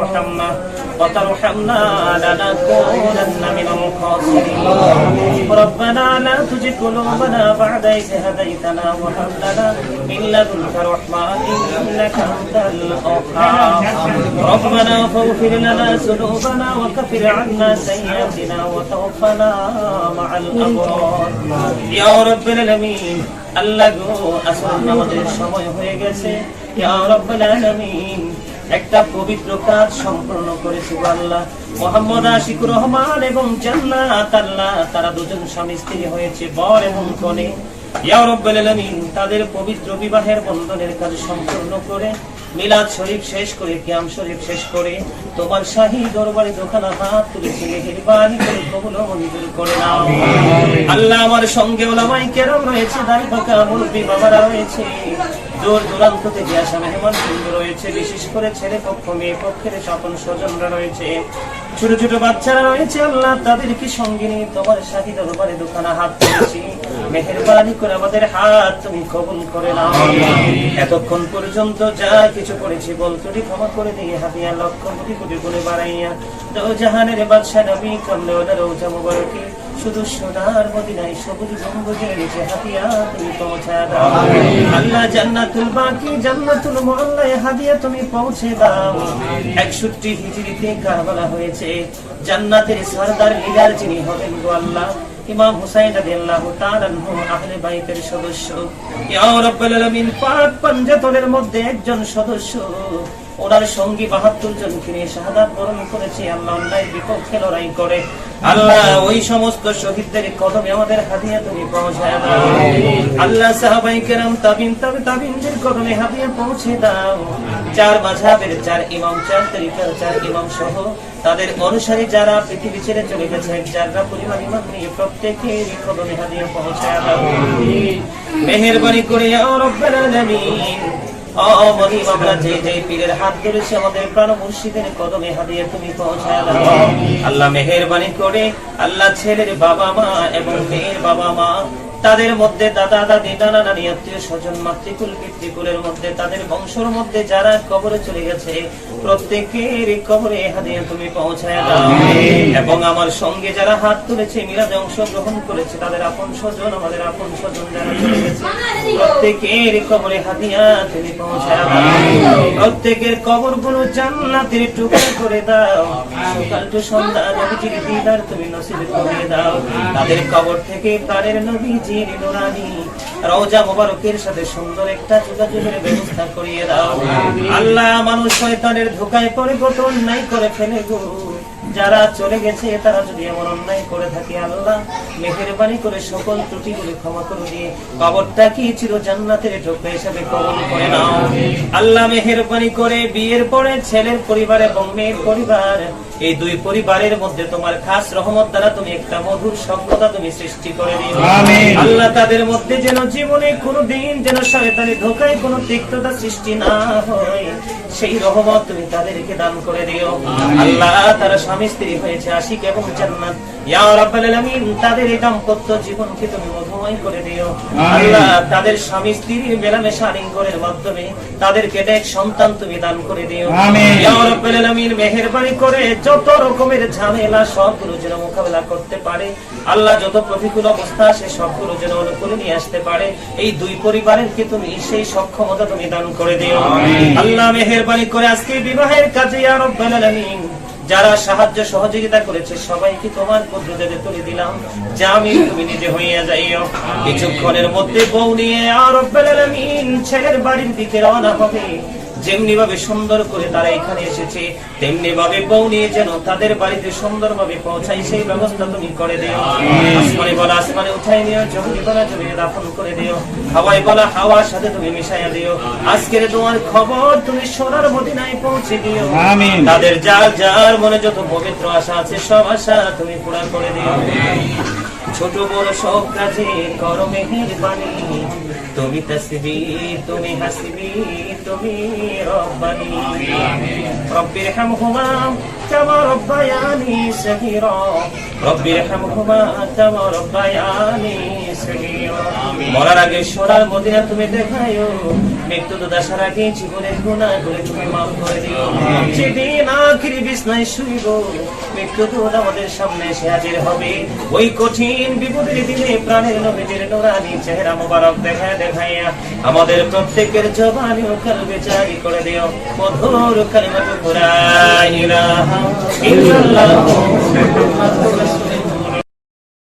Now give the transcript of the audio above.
ترحمنا وترحمنا لنكونن من الخاسرين. ربنا لا تزغ قلوبنا بعد إذ هديتنا وهب لنا من لدنك رحمة إنك أنت الوهاب. ربنا فاغفر لنا ذنوبنا وكفر عنا سيئاتنا وتوفنا مع الأبرار. يا رب العالمين. আল্লাহ গো, আসমান আমাদের সময় হয়ে গেছে। একটা পবিত্র কাজ সম্পূর্ণ করেছে আল্লাহ। মোহাম্মদ আশিকুর রহমান এবং জান্নাত আল্লাহ, তারা দুজন স্বামী স্ত্রী হয়েছে, বর এবং কনে। ইয়া রব্বুল আলামিন, তাদের পবিত্র বিবাহের বন্ধনের কাজ সম্পূর্ণ করে মিলাদ শরীফ শেষ করে কিয়াম শরীফ শেষ করে তোমার শাহী দরবারে দোকানা হাত তুলেছি মেহেরবানি করে কবুল মঞ্জুর করে নাও। আল্লাহ আমার সঙ্গে ওলামাই কেরম রয়েছে দাই বাঁকা মুরব্বী বাবারা রয়েছে। দূর দূরান্ত থেকে আসা মেহমান বৃন্দ রয়েছে বিশেষ করে ছেলে পক্ষ মেয়ে পক্ষের স্বপন স্বজনরা রয়েছে। ছোট ছোট বাচ্চারা রয়েছে আল্লাহ তাদেরকে সঙ্গে নিয়ে তোমার শাহী দরবারে দোকানা হাত তুলেছি মেহেরবানি করে আমাদের হাত তুমি কবুল করে নাও। এতক্ষণ পর্যন্ত যা কিছু করেছি বল তুই ক্ষমা করে দিয়ে হাতিয়া লক্ষ কোটি কোটি করে বাড়াইয়া দো জাহানের বাদশা নবী কামলে ওনার রোজা মুবারকে শুধু সোনার মদিনায় সবুজ গম্বুজের নিচে হাতিয়া তুমি পৌঁছা দাও। আল্লাহ জান্নাতুল বাকি জান্নাতুল মুআল্লায় হাদিয়া তুমি পৌঁছে দাও। 61 হিজরিতে কারবালা হয়েছে। জান্নাতের সরদার লিডার যিনি হবেন গো আল্লাহ। ইমাম হুসাইন রাদিয়াল্লাহু তাআলা আনহু, আহলে বাইতের সদস্য। ইয়া রাব্বাল আলামিন পাক পঞ্জাতনের মধ্যে একজন সদস্য। ওনার সঙ্গী বাহাত্তর জনকে নিয়ে শাহাদাত বরণ করেছে। আল্লাহ অন্যায়ের বিপক্ষে লড়াই করে। আল্লাহ ওই সমস্ত শহীদদের কদমে আমাদের হাদিয়া তুমি পৌঁছায় দাও। আল্লাহ সাহাবাই কেরাম তাবিন তবে তাবিনদের কদমে হাদিয়া পৌঁছে দাও। চার মাঝাবের চার ইমাম চার তরিকার চার ইমাম সহ তাদের অনুসারী যারা পৃথিবী ছেড়ে চলে গেছে যারা পরিমাণ ইমান নিয়ে প্রত্যেকের কদমে হাদিয়া পৌঁছায় দাও। মেহেরবানি করে রব্বাল আলামিন। অমহিম আমরা যে পীরের হাত ধরেছে আমাদের কদমে তুমি আল্লাহ মেহেরবানি করে, আল্লাহ ছেলের বাবা মা এবং মেয়ের বাবা মা তাদের মধ্যে দাদা দাদি নানা নানি আত্মীয় স্বজন মাতৃকুল পিতৃকুলের মধ্যে তাদের বংশের মধ্যে যারা কবরে চলে গেছে প্রত্যেকের কবরে হাদিয়ে তুমি পৌঁছায় দাও। এবং আমার সঙ্গে যারা হাত তুলেছে মিলাদে অংশগ্রহণ করেছে তাদের আপন স্বজন আমাদের আপন স্বজন যারা চলে গেছে প্রত্যেকের কবরে হাদিয়া তুমি পৌঁছায় দাও। প্রত্যেকের কবরগুলো জান্নাতের টুকরা করে দাও। সকাল টু সন্ধ্যা নবীজির দিদার তুমি নসিব করে দাও। তাদের কবর থেকে প্রাণের নবীজির নুরানি। রওজা মোবারকের সাথে সুন্দর একটা যোগাযোগের ব্যবস্থা করিয়ে দাও। আল্লাহ মানুষ শয়তানের ধোকায় পড়ে কত করে ফেলে গো। যারা চলে গেছে তারা যদি এমন অন্যায় করে থাকে আল্লাহ মেহেরবানি করে সকল ত্রুটিগুলি ক্ষমা করে দিয়ে কবরটা কি চির জান্নাতের ঢোকা হিসাবে কবল করে নাও। আল্লাহ মেহেরবানি করে বিয়ের পরে ছেলের পরিবার এবং মেয়ের পরিবার এই দুই পরিবারের মধ্যে তোমার খাস রহমত দ্বারা তুমি একটা মধুর সভ্যতা তুমি সৃষ্টি করে দিও আল্লাহ তাদের মধ্যে যেন জীবনে কোনো দিন যেন শয়তানি ধোকায় কোনো তিক্ততা সৃষ্টি না হয় সেই রহমত তুমি তাদেরকে দান করে দিও। আল্লাহ তারা স্বামী স্ত্রী হয়েছে আশিক এবং জান্নাত। ইয়া রাব্বাল আলামিন তাদের এই দাম্পত্য জীবনকে তুমি মধুময় করে দিও। আল্লাহ তাদের স্বামী স্ত্রীর মেলামেশা আলিঙ্গনের মাধ্যমে তাদেরকে এক সন্তান তুমি দান করে দিও। ইয়া রাব্বাল আলামিন মেহেরবানি করে যত রকমের ঝামেলা সবগুলো যেন মোকাবেলা করতে পারে। আল্লাহ যত প্রতিকূল অবস্থা সে সবগুলো যেন অনুকূলে নিয়ে আসতে পারে। এই দুই পরিবারেরকে তুমি সেই সক্ষমতা তুমি দান করে দিও? আল্লাহ মেহেরবানি করে আজকে বিবাহের কাজে আলামিন। যারা সাহায্য সহযোগিতা করেছে সবাইকে তোমার পদ্ধতিতে তুলে দিলাম। যা আমি তুমি নিজে হইয়া যাইও। কিছুক্ষণের মধ্যে বউ নিয়ে আর ছেলের বাড়ির দিকে রওনা হবে। যেমনি ভাবে সুন্দর করে তারা এখানে এসেছে তেমনি ভাবে বউ নিয়ে যেন তাদের বাড়িতে সুন্দর ভাবে পৌঁছাই সেই ব্যবস্থা তুমি করে দিও। আসমানে বলা আসমানে উঠাই নিও জমি বলা জমি দাফন করে দিও। হাওয়ায় বলা হাওয়ার সাথে তুমি মিশাইয়া দিও। আজকের তোমার খবর তুমি সোনার মদিনায় পৌঁছে দিও। তাদের যার যার মনে যত পবিত্র আশা আছে সব আশা তুমি পূরণ করে দিও। ছোট বড় সব কাজে করো মেহেরবানি। তুমি তসবি, তুমি হাসবি, তুমি রব্বানি। রব্বির হামহুমা কামা রব্বায়ানি সগীরা। রব্বির হামহুমা কামা রব্বায়ানি সগীরা। মরার আগে সোনার মদিনা তুমি দেখায়ো। মৃত্যু তো আগে জীবনের গুনাহ করে তুমি মাফ করে দিও। যেদিন শুইব, মৃত্যু দূত আমাদের সামনে এসে হাজির হবে। ওই কঠিন বিপদের দিনে প্রাণের নবীদের নোরানি চেহারা মোবারক দেখা দেখাইয়া আমাদের প্রত্যেকের জবানি ও কালবে জারি করে দিও। মধুর কালিমাতু